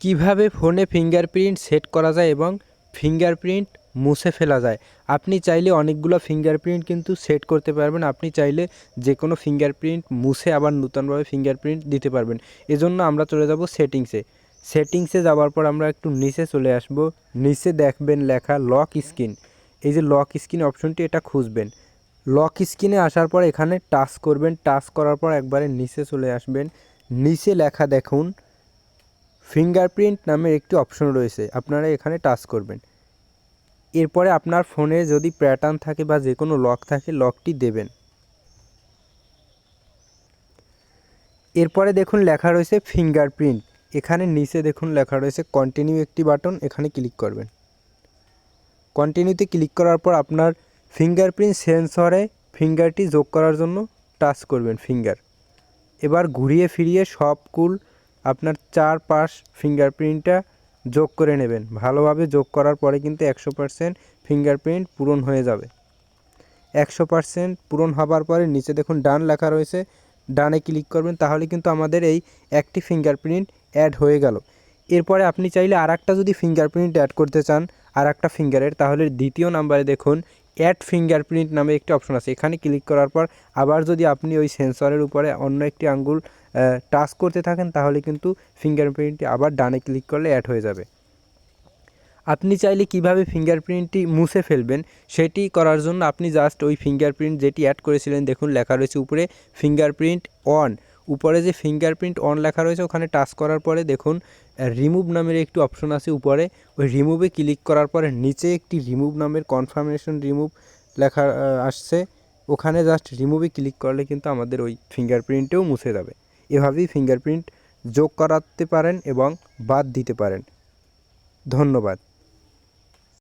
কীভাবে ফোনে fingerprint set করা যায় এবং ফিঙ্গারপ্রিন্ট মুছে ফেলা যায়? আপনি চাইলে অনেকগুলো ফিঙ্গারপ্রিন্ট কিন্তু সেট করতে পারবেন। আপনি চাইলে যে কোনো ফিঙ্গারপ্রিন্ট মুছে আবার নূতনভাবে ফিঙ্গারপ্রিন্ট দিতে পারবেন। এজন্য আমরা চলে যাব সেটিংসে। সেটিংসে যাওয়ার পর আমরা একটু নিচে চলে আসব। নিচে দেখবেন লেখা লক স্ক্রিন। এই যে লক স্ক্রিন অপশনটি এটা খুঁজবেন। লক স্ক্রিনে আসার পর এখানে টাচ করবেন। টাচ করার পর একবারে নিচে চলে আসবেন। নিচে লেখা দেখুন ফিঙ্গারপ্রিন্ট নামের একটি অপশন রয়েছে। আপনারা এখানে টাচ করবেন। এরপরে আপনার ফোনে যদি প্যাটার্ন থাকে বা যে কোনো লক থাকে লকটি দেবেন। এরপরে দেখুন লেখা রয়েছে ফিঙ্গারপ্রিন্ট এখানে নিচে দেখুন লেখা রয়েছে কন্টিনিউ একটি বাটন এখানে ক্লিক করবেন। কন্টিনিউতে ক্লিক করার পর আপনার ফিঙ্গারপ্রিন্ট সেন্সরে ফিঙ্গারটি যোগ করার জন্য টাচ করবেন ফিঙ্গার এবার ঘুরিয়ে ফিরিয়ে সব সবকুল আপনার চার পাশ ফিঙ্গারপ্রিন্টটা যোগ করে নেবেন। ভালোভাবে যোগ করার পরে কিন্তু একশো পারসেন্ট ফিঙ্গারপ্রিন্ট পূরণ হয়ে যাবে। একশো পারসেন্ট পূরণ হবার পরে নিচে দেখুন ডান লেখা রয়েছে। ডানে ক্লিক করবেন, তাহলে কিন্তু আমাদের এই একটি ফিঙ্গারপ্রিন্ট অ্যাড হয়ে গেল। এরপরে আপনি চাইলে আর যদি ফিঙ্গারপ্রিন্ট অ্যাড করতে চান আর একটা ফিঙ্গারের তাহলে দ্বিতীয় নাম্বারে দেখুন অ্যাড ফিঙ্গারপ্রিন্ট নামে একটি অপশন আছে। এখানে ক্লিক করার পর আবার যদি আপনি ওই সেন্সরের উপরে অন্য একটি আঙ্গুল টাচ করতে থাকেন, তাহলে কিন্তু ফিঙ্গারপ্রিন্টটি আবার ডানে ক্লিক করলে অ্যাড হয়ে যাবে। আপনি চাইলে কীভাবে ফিঙ্গারপ্রিন্টটি মুছে ফেলবেন, সেটি করার জন্য আপনি জাস্ট ওই ফিঙ্গারপ্রিন্ট যেটি অ্যাড করেছিলেন, দেখুন লেখা রয়েছে উপরে ফিঙ্গারপ্রিন্ট অন উপরে যে ফিঙ্গারপ্রিন্ট অন লেখা রয়েছে, ওখানে টাচ করার পরে দেখুন রিমুভ নামের একটি অপশন আছে উপরে, ওই রিমুভে ক্লিক করার পরে নিচে একটি রিমুভ নামের কনফার্মেশন রিমুভ লেখা আসছে, ওখানে জাস্ট রিমুভে ক্লিক করলে কিন্তু আমাদের ওই ফিঙ্গারপ্রিন্টেও মুছে যাবে। এভাবেই ফিঙ্গারপ্রিন্ট যোগ করাতে পারেন এবং বাদ দিতে পারেন। ধন্যবাদ।